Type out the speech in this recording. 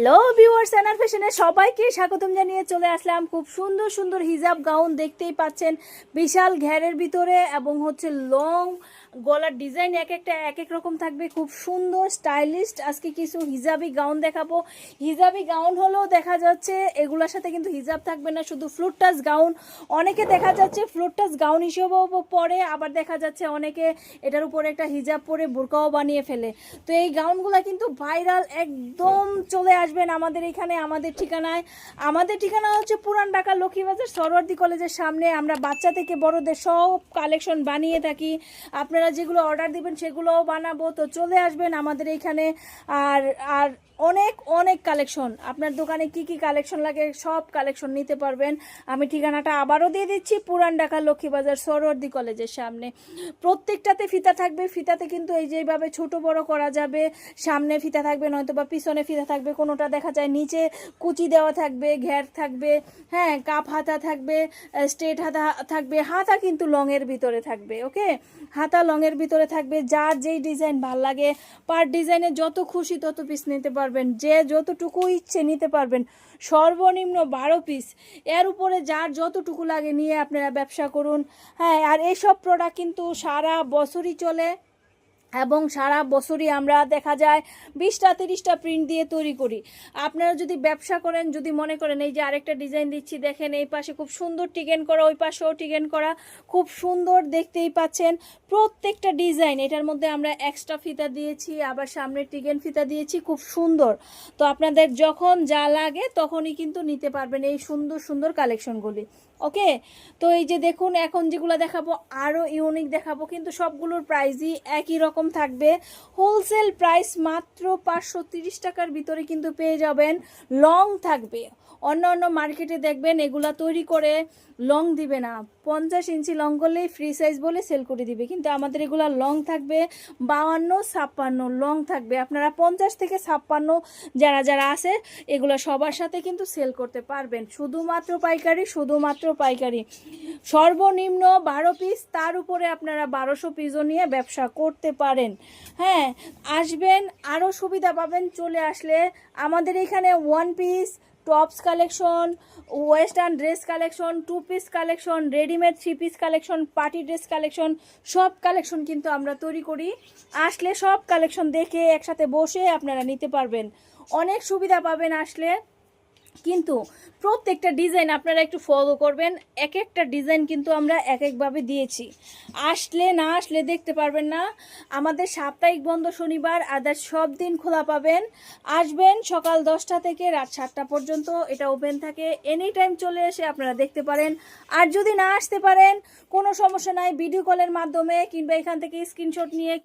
Hello viewers এনার ফ্যাশনে সবাইকে স্বাগতম জানিয়ে চলে আসলাম। খুব সুন্দর সুন্দর হিজাব গাউন দেখতেই পাচ্ছেন। বিশাল ঘেরের ভিতরে এবং হচ্ছে লং গলার ডিজাইন এক একটা, এক এক রকম থাকবে। খুব সুন্দর স্টাইলিস্ট আজকে কিছু হিজাবি গাউন দেখাবো। হিজাবি গাউন হলেও দেখা যাচ্ছে এগুলোর সাথে কিন্তু হিজাব থাকবে না, শুধু ফ্লুট টাচ গাউন। অনেকে দেখা যাচ্ছে ফ্লুট টাচ গাউন হিসেবেও পরে, আবার দেখা যাচ্ছে অনেকে এটার উপরে একটা হিজাব পরে বোরকাও বানিয়ে ফেলে। তো এই গাউনগুলো কিন্তু ভাইরাল একদম চলে আসবেন আমাদের এখানে, আমাদের ঠিকানায়। আমাদের ঠিকানা হচ্ছে পুরান ঢাকা লক্ষ্মীবাজার সরওয়ার্দি কলেজের সামনে। আমরা বাচ্চা থেকে বড়দের সব কালেকশন বানিয়ে থাকি। আপনারা যেগুলো অর্ডার দিবেন সেগুলোও বানাবো। তো চলে আসবেন আমাদের এইখানে আর আর অনেক অনেক কালেকশন আপনার দোকানে কি কি কালেকশন লাগে সব কালেকশন নিতে পারবেন। আমি ঠিকানাটা আবারও দিয়ে দিচ্ছি, পুরান ঢাকা লক্ষ্মীবাজার সরওয়ার্দি কলেজের সামনে। প্রত্যেকটাতে ফিতা থাকবে। ফিতাতে কিন্তু এই যেভাবে ছোট বড় করা যাবে, সামনে ফিতা থাকবে নয়তো বা পিছনে ফিতা থাকবে কোনোটা দেখা যায় নিচে কুচি দেওয়া থাকবে ঘের থাকবে হ্যাঁ কাপ হাতা থাকবে স্ট্রেট হাতা থাকবে, হাতা কিন্তু লংয়ের ভিতরে থাকবে ওকে হাতা লংয়ের ভিতরে থাকবে যার যেই ডিজাইন ভালো লাগে পার ডিজাইনে যত খুশি তত পিস নিতে পারবেন, যে যতটুকু ইচ্ছে নিতে পারবেন, সর্বনিম্ন বারো পিস এর উপরে যার যতটুকু লাগে নিয়ে আপনারা ব্যবসা করুন হ্যাঁ আর এইসব প্রোডাক্ট কিন্তু সারা বছরই চলে। এবং সারা বছরই আমরা দেখা যায় বিশটা, তিরিশটা প্রিন্ট দিয়ে তৈরি করি। আপনারা যদি ব্যবসা করেন, যদি মনে করেন এই যে আরেকটা ডিজাইন দিচ্ছি, দেখেন এই পাশে খুব সুন্দর টিকেন করা, ওই পাশেও টিকেন করা, খুব সুন্দর দেখতেই পাচ্ছেন প্রত্যেকটা ডিজাইন এটার মধ্যে আমরা এক্সট্রা ফিতা দিয়েছি, আবার সামনে টিকেন ফিতা দিয়েছি, খুব সুন্দর। তো আপনাদের যখন যা লাগে তখনই কিন্তু নিতে পারবেন এই সুন্দর সুন্দর কালেকশনগুলি ওকে? তো এই যে দেখুন, এখন যেগুলো দেখাবো আরও ইউনিক দেখাবো, কিন্তু সবগুলোর প্রাইসই একই রকম থাকবে। হোলসেল প্রাইস মাত্র পাঁচশো তিরিশ টাকার ভিতরে কিন্তু পেয়ে যাবেন। লং থাকবে। অন্য অন্য মার্কেটে দেখবেন এগুলা তৈরি করে লং দিবে না। পঞ্চাশ ইঞ্চি লং করলেই ফ্রি সাইজ বলে সেল করে দিবে। কিন্তু আমাদের এগুলা লং থাকবে। বাউান্ন, ছাপ্পান্ন লং থাকবে। আপনারা পঞ্চাশ থেকে ছাপ্পান্ন যারা যারা আছে, এগুলো সবার সাথে কিন্তু সেল করতে পারবেন। শুধুমাত্র পাইকারি শুধুমাত্র পাইকারি। সর্বনিম্ন বারো পিস তার উপরে আপনারা বারোশো পিসও নিয়ে ব্যবসা করতে পারেন। হ্যাঁ আসবেন আরও সুবিধা পাবেন, চলে আসলে আমাদের এখানে one piece tops collection western dress collection two piece collection readymade three piece collection party dress collection সব কালেকশন কিন্তু আমরা তৈরি করি। আসলে সব কালেকশন দেখে একসাথে বসে আপনারা নিতে পারবেন। অনেক সুবিধা পাবেন আসলে। কিন্তু প্রত্যেকটা ডিজাইন আপনারা একটু ফলো করবেন এক একটা ডিজাইন কিন্তু আমরা এক একভাবে দিয়েছি। আসলে না আসলে দেখতে পারবেন না, আমাদের সাপ্তাহিক বন্ধ শনিবার আদার সব দিন খোলা পাবেন। আসবেন সকাল দশটা থেকে রাত সাতটা পর্যন্ত, এটা ওপেন থাকে এনি টাইম চলে এসে আপনারা দেখতে পারেন। আর যদি না আসতে পারেন, কোনো সমস্যা নাই ভিডিও কলের মাধ্যমে কিংবা এখান থেকে স্ক্রিনশট নিয়ে